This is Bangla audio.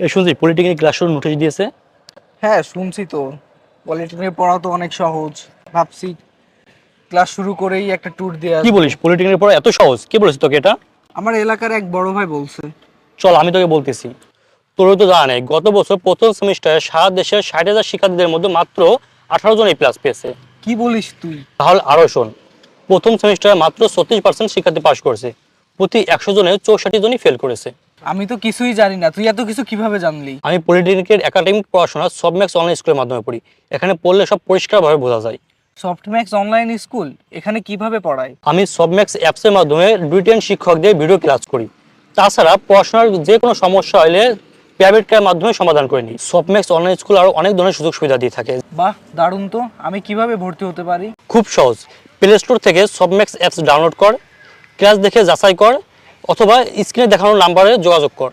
এই শুনছি পলিটেকনিক নোটিশ দিয়েছে? হ্যাঁ শুনছি তো। পলিটেকনিকে পড়া তো অনেক সহজ। ভাবছি ক্লাস শুরু করেই একটা ট্যুর দিয়ে কি বলিস পলিটেকনিক পড়া এত সহজ? কে বলেছে তোকে এটা? আমার এলাকার এক বড় ভাই বলছে। চল আমি তোকে বলতেছি। তোর তো জানা নেই গত বছর প্রথম সেমিস্টারে সারা দেশের ষাট হাজার শিক্ষার্থীদের মধ্যে মাত্র আঠারো জন এই প্লাস পেয়েছে। কি বলিস তুই? তাহলে আরও শোন প্রথম সেমিস্টারে মাত্র ছত্রিশ পার্সেন্ট শিক্ষার্থী পাশ করেছে। প্রতি একশো জনে চৌষট্টি জনই ফেল করেছে। আমি তো কিছুই জানি না। তুই এত কিছু কীভাবে জানলি? আমি পলিটেকনিকের একাডেমিক পড়াশোনা সব ম্যাক্স অনলাইন স্কুলের মাধ্যমে পড়ি। এখানে পড়লে সব পরিষ্কারভাবে বোঝা যায়। সফটম্যাক্স অনলাইন স্কুল এখানে কীভাবে পড়ায়? আমি সবম্যাক্স অ্যাপসের মাধ্যমে ব্রিটেন শিক্ষকদের ভিডিও ক্লাস করি। তাছাড়া পড়াশোনার যে কোনো সমস্যা হলে প্রাইভেট কেয়ার মাধ্যমে সমাধান করে নিই। সবম্যাক্স অনলাইন স্কুল আরও অনেক ধরনের সুযোগ সুবিধা দিয়ে থাকে। বাহ দারুণ তো। আমি কীভাবে ভর্তি হতে পারি? খুব সহজ। প্লে স্টোর থেকে সবম্যাক্স অ্যাপস ডাউনলোড কর। ক্লাস দেখে যাচাই কর। অথবা স্ক্রিনে দেখানো নাম্বারে যোগাযোগ কর।